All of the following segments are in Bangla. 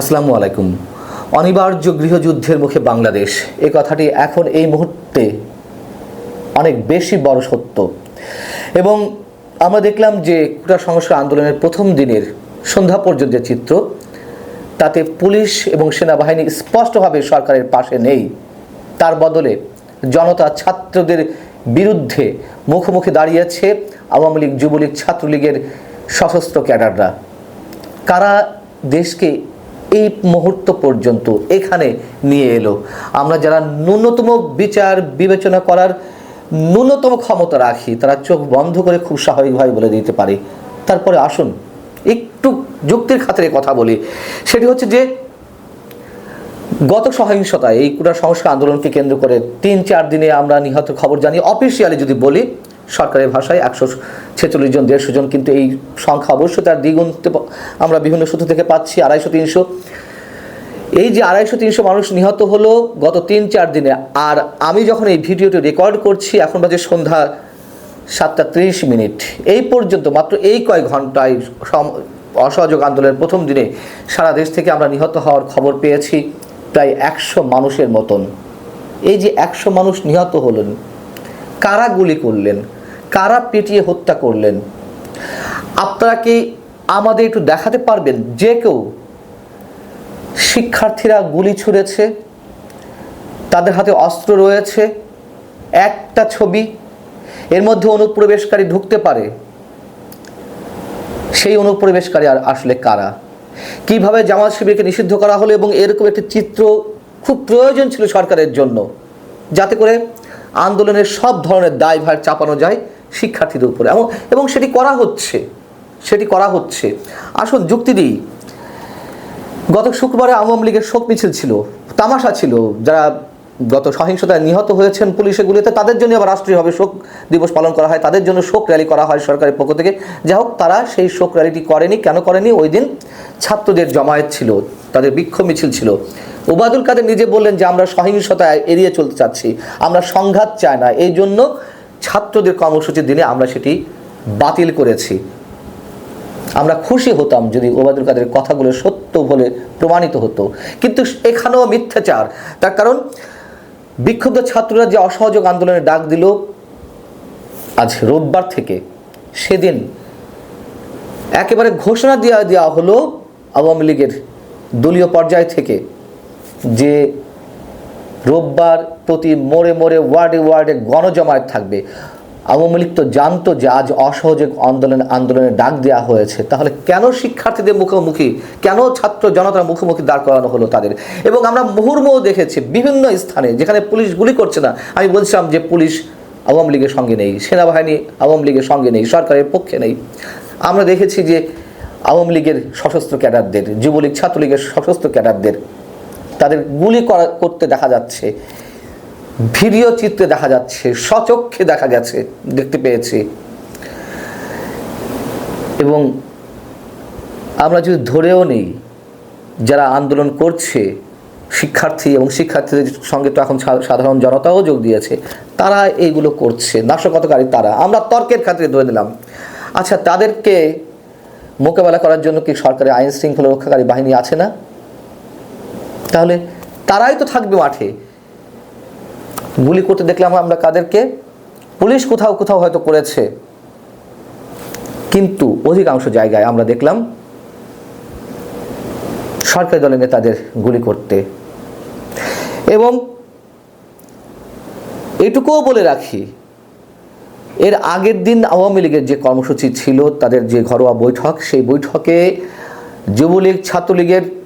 আসসালামু আলাইকুম। অনিবার্য গৃহযুদ্ধের মুখে বাংলাদেশ। এ কথাটি এখন এই মুহূর্তে অনেক বেশি বড় সত্য। এবং আমরা দেখলাম যে কুটা সংস্কার আন্দোলনের প্রথম দিনের সন্ধ্যা পর্যন্ত যে চিত্র, তাতে পুলিশ এবং সেনাবাহিনী স্পষ্টভাবে সরকারের পাশে নেই। তার বদলে জনতা ছাত্রদের বিরুদ্ধে মুখোমুখি দাঁড়িয়েছে আওয়ামী লীগ, যুবলীগ, ছাত্রলীগের সশস্ত্র ক্যাডাররা। কারা দেশকে এই মুহূর্ত পর্যন্ত এখানে নিয়ে এলো। আমরা যারা ন্যূনতম বিচার বিবেচনা করার ন্যূনতম ক্ষমতা রাখি, তারা চোখ বন্ধ করে খুব স্বাভাবিকভাবে বলে দিতে পারে। তারপরে আসুন, একটু যুক্তির খাতিরে কথা বলি। সেটি হচ্ছে যে, গত সহিংসতায় এই কুটা সংস্কার আন্দোলনকে কেন্দ্র করে তিন চার দিনে আমরা নিহত খবর জানি। অফিসিয়ালি যদি বলি সরকারের ভাষায় একশো ছেচল্লিশ জন, দেড়শো জন, কিন্তু এই সংখ্যা অবশ্যই তার দ্বিগুণ আমরা বিভিন্ন সূত্র থেকে পাচ্ছি, আড়াইশো, তিনশো। এই যে আড়াইশো, তিনশো মানুষ নিহত হলো গত তিন, চার দিনে, আর আমি যখন এই ভিডিওটি রেকর্ড করছি, এখন বাজে সন্ধ্যা সাতটা ত্রিশ মিনিট। এই পর্যন্ত মাত্র এই কয়েক ঘন্টায় অসহযোগ আন্দোলনের প্রথম দিনে সারা দেশ থেকে আমরা নিহত হওয়ার খবর পেয়েছি, প্রায় একশো মানুষের মতন। এই যে একশো মানুষ নিহত হলেন কারা গুলি করলেন? কারা পিটিয়ে হত্যা করলেন? আপনারা কি আমাদের একটু দেখাতে পারবেন যে কেউ শিক্ষার্থীরা গুলি ছুঁড়েছে, তাদের হাতে অস্ত্র রয়েছে, একটা ছবি, এর মধ্যে অনুপ্রবেশকারী ঢুকতে পারে। সেই অনুপ্রবেশকারী আর আসলে কারা? কীভাবে জামাত শিবিরকে নিষিদ্ধ করা হলো এবং এরকম একটি চিত্র খুব প্রয়োজন ছিল সরকারের জন্য? যাতে করে আন্দোলনের সব ধরনের দায়ভার চাপানো যায় শিক্ষার্থীদের উপরে। এবং এবং সেটি করা হচ্ছে, সেটি করা হচ্ছে। আসুন যুক্তি দিই। গত শুক্রবারে আওয়ামী লীগের শোক মিছিল ছিল, তামাশা ছিল, যারা গত সহিংসতায় নিহত হয়েছেন পুলিশের গুলিতে তাদের জন্য আবার রাষ্ট্রীয়ভাবে শোক দিবস পালন করা হয়, তাদের জন্য শোক র্যালি করা হয় সরকারের পক্ষ থেকে। যাই হোক, তারা সেই শোক র্যালিটি করেনি। কেন করেনি? ওই দিন ছাত্রদের জমায়েত ছিল, তাদের বিক্ষোভ মিছিল ছিল। ওবায়দুল কাদের নিজে বললেন যে, আমরা সহিংসতা এড়িয়ে চলতে চাচ্ছি। আমরা সংঘাত চাই না। এই জন্য ছাত্রদের কর্মসূচির দিনে আমরা সেটি বাতিল করেছি। আমরা খুশি হতাম যদি ওবায়দুল কাদের কথাগুলো সত্য বলে প্রমাণিত হতো। কিন্তু এখানেও মিথ্যাচার। তার কারণ, বিক্ষুব্ধ ছাত্ররা যে অসহযোগ আন্দোলনের ডাক দিল, আজ রোববার থেকে সেদিন একেবারে ঘোষণা দেওয়া দেওয়া হলো আওয়ামী লীগের দলীয় পর্যায় থেকে। যে রোববার প্রতি মোড়ে মোড়ে ওয়ার্ডে ওয়ার্ডে গণজমায়েত থাকবে। আওয়ামী লীগ তো জানতো যে আজ অসহযোগ আন্দোলন আন্দোলনের ডাক দেওয়া হয়েছে। তাহলে কেন শিক্ষার্থীদের মুখোমুখি, কেন ছাত্র জনতার মুখোমুখি দাঁড় করানো হলো তাদের? এবং আমরা মুহুর্মুহ দেখেছি বিভিন্ন স্থানে, যেখানে পুলিশ গুলি করছে না, আমি বলছিলাম যে পুলিশ আওয়ামী লীগের সঙ্গে নেই, সেনাবাহিনী আওয়ামী লীগের সঙ্গে নেই, সরকারের পক্ষে নেই। আমরা দেখেছি যে আওয়ামী লীগের সশস্ত্র ক্যাডারদের, যুবলীগ, ছাত্রলীগের সশস্ত্র ক্যাডারদের তাদের গুলি করা, করতে দেখা যাচ্ছে। ভিডিও চিত্রে দেখা যাচ্ছে সচক্ষে দেখা গেছে, দেখতে পেয়েছি। এবং আমরা যদি ধরেও নেই, যারা আন্দোলন করছে, শিক্ষার্থী এবং শিক্ষার্থীদের সঙ্গে তো এখন সাধারণ জনতাও যোগ দিয়েছে, তারা এইগুলো করছে, নাশকতাকারী তারা। আমরা তর্কের খাতিরে ধরে নিলাম। আচ্ছা তাদেরকে মোকাবেলা করার জন্য কি সরকারের আইন শৃঙ্খলা রক্ষাকারী বাহিনী আছে না? তাহলে তারাই তো থাকবে মাঠে। গুলি করতে দেখলাম আমরা কাদেরকে। পুলিশ কোথাও কোথাও হয়তো করেছে। কিন্তু অধিকাংশ জায়গায় আমরা দেখলাম সরকারি দলের নেতাদের গুলি করতে। এবং এটুকুও বলে রাখি, এর আগের দিন আওয়ামী লীগের যে কর্মসূচি ছিল, তাদের যে ঘরোয়া বৈঠক, সেই বৈঠকে যুবলীগ, ছাত্রলীগের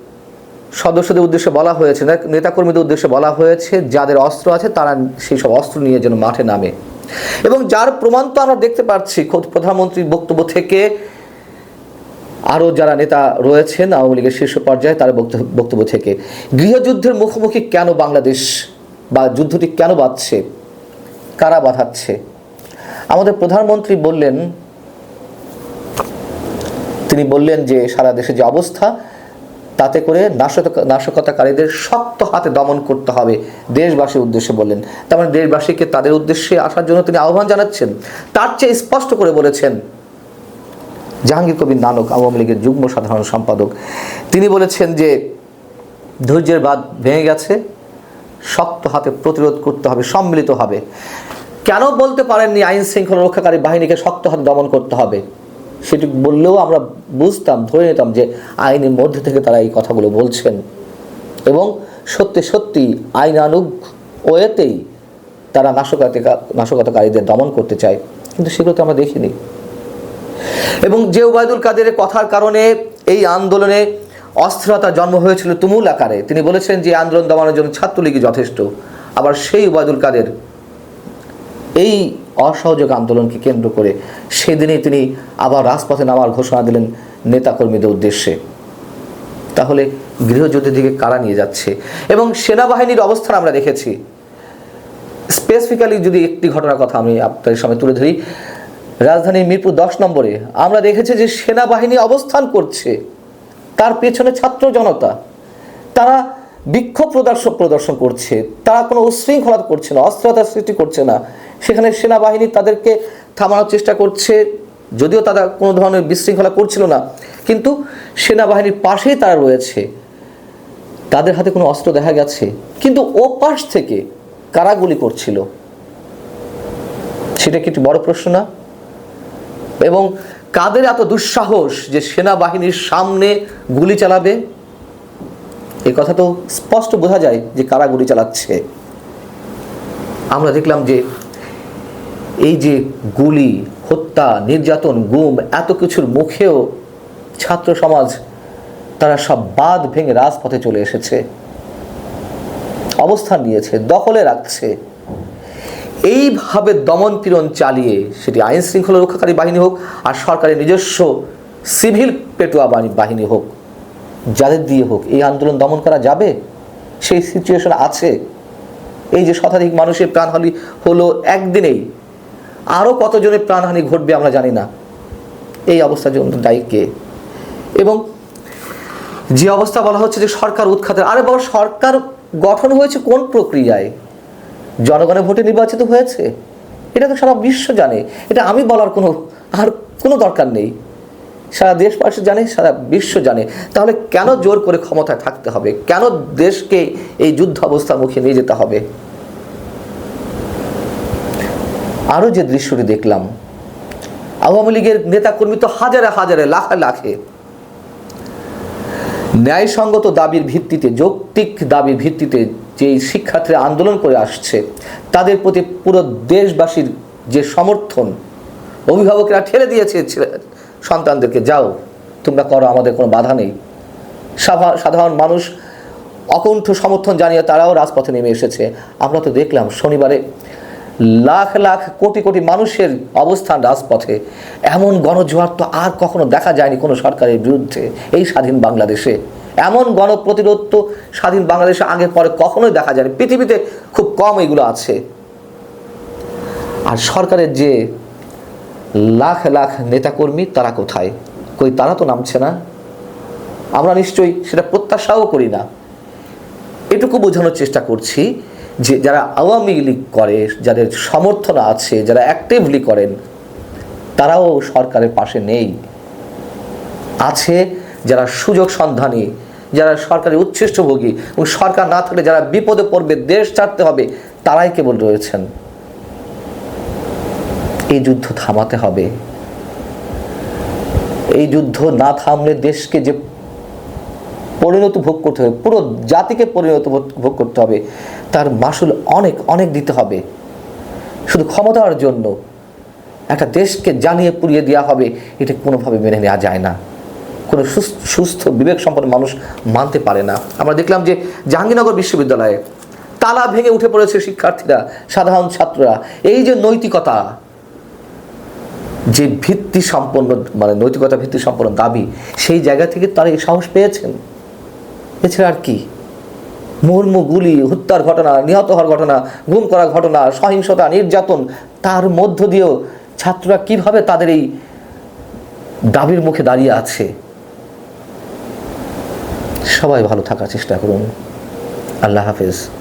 সদস্যদের উদ্দেশ্যে বলা হয়েছে নেতাকর্মীদের উদ্দেশ্যে বলা হয়েছে, যাদের অস্ত্র আছে তারা সেই সব অস্ত্র নিয়ে যেন মাঠে নামে। এবং যার প্রমাণ তো আমরা দেখতে পাচ্ছি, খোদ প্রধানমন্ত্রীর বক্তব্য থেকে আরও যারা নেতা রয়েছেন, আওয়ামী লীগের শীর্ষ পর্যায়ে তার বক্তব্য- থেকে। গৃহযুদ্ধের মুখোমুখি কেন বাংলাদেশ বা যুদ্ধটি কেন বাঁধছে? কারা বাঁধাচ্ছে? আমাদের প্রধানমন্ত্রী বললেন, তিনি বললেন যে সারা দেশে যে অবস্থা তাতে করে নাশকতা নাশকতাকারীদের শক্ত হাতে দমন করতে হবে, দেশবাসীর উদ্দেশ্যে বললেন। তার মানে দেশবাসীকে তাদের উদ্দেশ্যে আসার জন্য তিনি আহ্বান জানাচ্ছেন। তার চেয়ে স্পষ্ট করে বলেছেন, জাহাঙ্গীর কবির নানক, আওয়ামী লীগের যুগ্ম সাধারণ সম্পাদক। তিনি বলেছেন যে, ধৈর্যের বাদ ভেঙে গেছে, শক্ত হাতে প্রতিরোধ করতে হবে, সম্মিলিত হবে। কেন বলতে পারেননি আইন শৃঙ্খলা রক্ষাকারী বাহিনীকে শক্ত হাতে দমন করতে হবে? সেটি বললেও আমরা বুঝতাম, ধরে নিতাম যে আইনের মধ্যে থেকে তারা এই কথাগুলো বলছেন। এবং সত্যি সত্যি আইনানুগ ওয়েতেই তারা নাশকতা নাশকতাকারীদের দমন করতে চায়। কিন্তু সেগুলো তো আমরা দেখিনি। এবং যে ওবায়দুল কাদেরের কথার কারণে এই আন্দোলনে অস্থিরতা জন্ম হয়েছিল তুমুল আকারে। তিনি বলেছেন যে, আন্দোলন দমানোর জন্য ছাত্রলীগই যথেষ্ট। আবার সেই ওবায়দুল কাদের এই অসহযোগ আন্দোলনকে কেন্দ্র করে সেদিনই তিনি আবার রাজপথে নামার ঘোষণা দিলেন নেতাকর্মীদের উদ্দেশ্যে। তাহলে গৃহযুদ্ধের দিকে কারা নিয়ে যাচ্ছে? এবং সেনাবাহিনীর অবস্থান আমরা দেখেছি। স্পেসিফিক্যালি যদি একটি ঘটনার কথা আমি আপনাদের সামনে তুলে ধরি, রাজধানীর মিরপুর দশ নম্বরে আমরা দেখেছি যে সেনাবাহিনী অবস্থান করছে। তার পেছনে ছাত্র জনতা। তারা বিক্ষোভ প্রদর্শন প্রদর্শন করছে। তারা কোনো উশৃঙ্খলা করছে না অস্থিরতার সৃষ্টি করছে না। সেখানে সেনাবাহিনী তাদেরকে থামানোর চেষ্টা করছে। যদিও তারা কোনো ধরনের বিশৃঙ্খলা করছিল না, কিন্তু সেনাবাহিনীর পাশেই তারা রয়েছে। তাদের হাতে কোনো অস্ত্র দেখা গেছে, কিন্তু ও পাশ থেকে কারা গুলি করছিল? সেটা কি একটি বড় প্রশ্ন না? এবং কাদের এত দুঃসাহস যে সেনাবাহিনীর সামনে গুলি চালাবে? এ কথা তো স্পষ্ট বোঝা যায় যে কারা গুলি চালাচ্ছে। আমরা দেখলাম যে এই যে গুলি, হত্যা, নির্যাতন, গুম, এত কিছুর মুখেও ছাত্র সমাজ, তারা সব বাদ ভেঙে রাজপথে চলে এসেছে। অবস্থান নিয়েছে, দখলে রাখছে। এইভাবে দমন পীড়ন চালিয়ে সেটি আইন শৃঙ্খলা রক্ষাকারী বাহিনী হোক আর সরকারের নিজস্ব সিভিল পেটুয়া বাহিনী- হোক, যাদের দিয়ে হোক এই আন্দোলন দমন করা যাবে? সেই সিচুয়েশন আছে। এই যে শতাধিক মানুষের প্রাণহানি হলো একদিনেই আরও কতজনের প্রাণহানি ঘটবে আমরা জানি না। এই অবস্থার জন্য দায়ী কে? এবং যে অবস্থা বলা হচ্ছে যে সরকার উৎখাতের, আরে বাবা, সরকার গঠন হয়েছে কোন প্রক্রিয়ায়? জনগণের ভোটে নির্বাচিত হয়েছে? এটা তো সারা বিশ্ব জানে। এটা আমি বলার কোনো, আর কোনো দরকার নেই। সারা দেশবাসী জানে, সারা বিশ্ব জানে। তাহলে কেন জোর করে ক্ষমতায় থাকতে হবে? কেন দেশকে এই যুদ্ধ অবস্থার মুখে নিয়ে যেতে হবে? আরও যে দৃশ্যটি দেখলাম, আওয়ামী লীগের নেতাকর্মী তো হাজারে হাজারে, লাখে লাখে। ন্যায়সঙ্গত দাবির ভিত্তিতে, যৌক্তিক দাবির ভিত্তিতে যে শিক্ষার্থীরা আন্দোলন করে আসছে, তাদের প্রতি পুরো দেশবাসীর যে সমর্থন, অভিভাবকরা ঠেলে দিয়েছে সন্তানদেরকে, যাও, তোমরা করো, আমাদের কোনো বাধা নেই। সাধারণ মানুষ অকুণ্ঠ সমর্থন জানিয়ে তারাও রাজপথে নেমে এসেছে। আমরা তো দেখলাম শনিবারে লাখ লাখ কোটি কোটি মানুষের অবস্থান রাজপথে। এমন গণজোয়ার তো আর কখনো দেখা যায়নি কোনো সরকারের বিরুদ্ধে এই স্বাধীন বাংলাদেশে। এমন গণপ্রতিরোধ তো স্বাধীন বাংলাদেশে আগে পরে কখনোই দেখা যায়নি। পৃথিবীতে খুব কম এগুলো আছে। আর সরকারের যে লাখ লাখ নেতাকর্মী, তারা কোথায়? কই তারা তো নামছে না। আমরা নিশ্চয়ই সেটা প্রত্যাশাও করি না। এটুকু বোঝানোর চেষ্টা করছি যে যারা আওয়ামী লীগ করে, যাদের সমর্থন আছে, যারা অ্যাক্টিভলি করেন, তারাও সরকারের পাশে নেই। আছে যারা সুযোগ সন্ধানী, যারা সরকারের উচ্ছিষ্টভোগী এবং সরকার না থাকলে যারা বিপদে পড়বে, দেশ ছাড়তে হবে, তারাই কেবল রয়েছেন। এই যুদ্ধ থামাতে হবে। এই যুদ্ধ না থামলে দেশকে যে পরিণত ভোগ করতে হবে, পুরো জাতিকে পরিণত ভোগ করতে হবে তার মাসুল অনেক অনেক দিতে হবে। শুধু ক্ষমতার জন্য। একটা দেশকে জানিয়ে পুড়িয়ে দেওয়া হবে, এটা কোনোভাবে মেনে নেওয়া যায় না। কোনো সুস- সুস্থ বিবেক সম্পন্ন মানুষ মানতে পারে না। আমরা দেখলাম যে জাহাঙ্গীরনগর বিশ্ববিদ্যালয়ে তালা ভেঙে উঠে পড়েছে শিক্ষার্থীরা, সাধারণ ছাত্ররা। এই যে নৈতিকতা, যে ভিত্তি সম্পন্ন মানে নৈতিকতা ভিত্তি সম্পন্ন দাবি, সেই জায়গা থেকে তারা এই সাহস পেয়েছেন? এছাড়া আর কি? মুর্মু গুলি হত্যার ঘটনা, নিহত হওয়ার ঘটনা, গুম করার ঘটনা, সহিংসতা, নির্যাতন, তার মধ্য দিয়েও ছাত্ররা কীভাবে তাদের এই দাবির মুখে দাঁড়িয়ে আছে? সবাই ভালো থাকার চেষ্টা করুন। আল্লাহ হাফেজ।